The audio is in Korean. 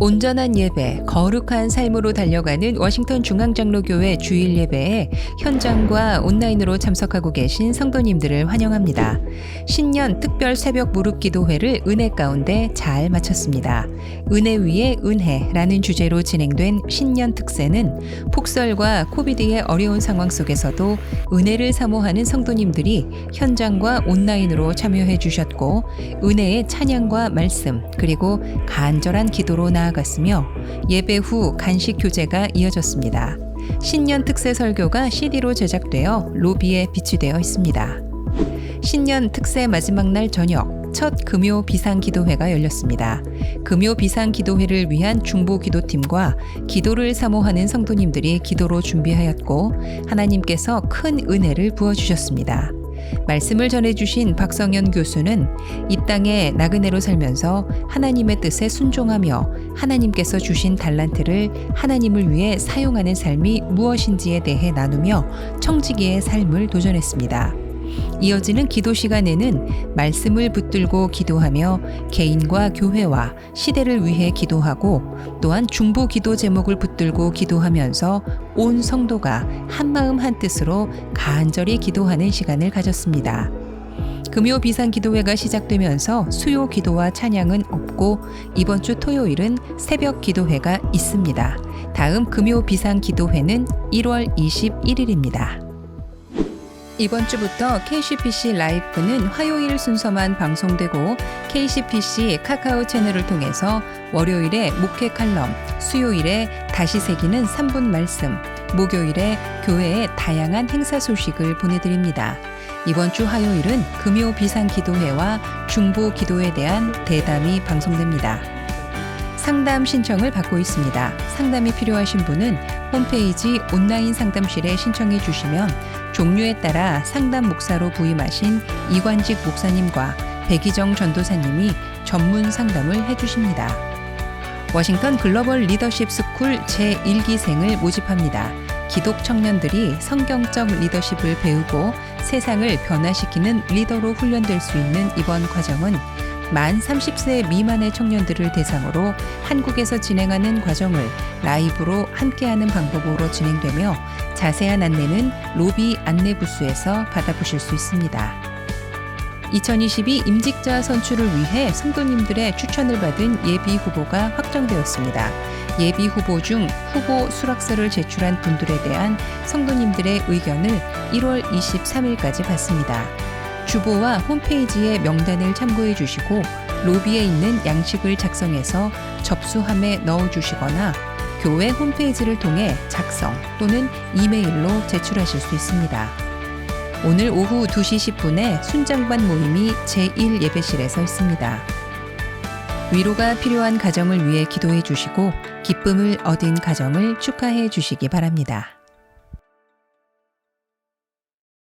온전한 예배, 거룩한 삶으로 달려가는 워싱턴 중앙장로교회 주일 예배에 현장과 온라인으로 참석하고 계신 성도님들을 환영합니다. 신년 특별 새벽 무릎 기도회를 은혜 가운데 잘 마쳤습니다. 은혜 위에 은혜라는 주제로 진행된 신년 특세는 폭설과 코비드의 어려운 상황 속에서도 은혜를 사모하는 성도님들이 현장과 온라인으로 참여해 주셨고 은혜의 찬양과 말씀 그리고 간절한 기도로 나 아갔으며 예배 후 간식 교제가 이어졌습니다. 신년 특세 설교가 CD로 제작되어 로비에 비치되어 있습니다. 신년 특세 마지막 날 저녁 첫 금요 비상 기도회가 열렸습니다. 금요 비상 기도회를 위한 중보 기도팀과 기도를 사모하는 성도님들이 기도로 준비하였고 하나님께서 큰 은혜를 부어 주셨습니다. 말씀을 전해주신 박성현 교수는 이 땅에 나그네로 살면서 하나님의 뜻에 순종하며 하나님께서 주신 달란트를 하나님을 위해 사용하는 삶이 무엇인지에 대해 나누며 청지기의 삶을 도전했습니다. 이어지는 기도 시간에는 말씀을 붙들고 기도하며 개인과 교회와 시대를 위해 기도하고 또한 중보 기도 제목을 붙들고 기도하면서 온 성도가 한마음 한뜻으로 간절히 기도하는 시간을 가졌습니다. 금요 비상 기도회가 시작되면서 수요 기도와 찬양은 없고 이번 주 토요일은 새벽 기도회가 있습니다. 다음 금요 비상 기도회는 1월 21일입니다. 이번 주부터 KCPC 라이프는 화요일 순서만 방송되고 KCPC 카카오 채널을 통해서 월요일에 목회 칼럼, 수요일에 다시 새기는 3분 말씀, 목요일에 교회의 다양한 행사 소식을 보내드립니다. 이번 주 화요일은 금요 비상 기도회와 중보 기도에 대한 대담이 방송됩니다. 상담 신청을 받고 있습니다. 상담이 필요하신 분은 홈페이지 온라인 상담실에 신청해 주시면 종류에 따라 상담 목사로 부임하신 이관직 목사님과 백희정 전도사님이 전문 상담을 해주십니다. 워싱턴 글로벌 리더십 스쿨 제1기생을 모집합니다. 기독 청년들이 성경적 리더십을 배우고 세상을 변화시키는 리더로 훈련될 수 있는 이번 과정은 만 30세 미만의 청년들을 대상으로 한국에서 진행하는 과정을 라이브로 함께하는 방법으로 진행되며 자세한 안내는 로비 안내 부스에서 받아보실 수 있습니다. 2022 임직자 선출을 위해 성도님들의 추천을 받은 예비 후보가 확정되었습니다. 예비 후보 중 후보 수락서를 제출한 분들에 대한 성도님들의 의견을 1월 23일까지 받습니다. 주보와 홈페이지의 명단을 참고해 주시고 로비에 있는 양식을 작성해서 접수함에 넣어 주시거나 교회 홈페이지를 통해 작성 또는 이메일로 제출하실 수 있습니다. 오늘 오후 2시 10분에 순장반 모임이 제1 예배실에서 있습니다. 위로가 필요한 가정을 위해 기도해 주시고 기쁨을 얻은 가정을 축하해 주시기 바랍니다.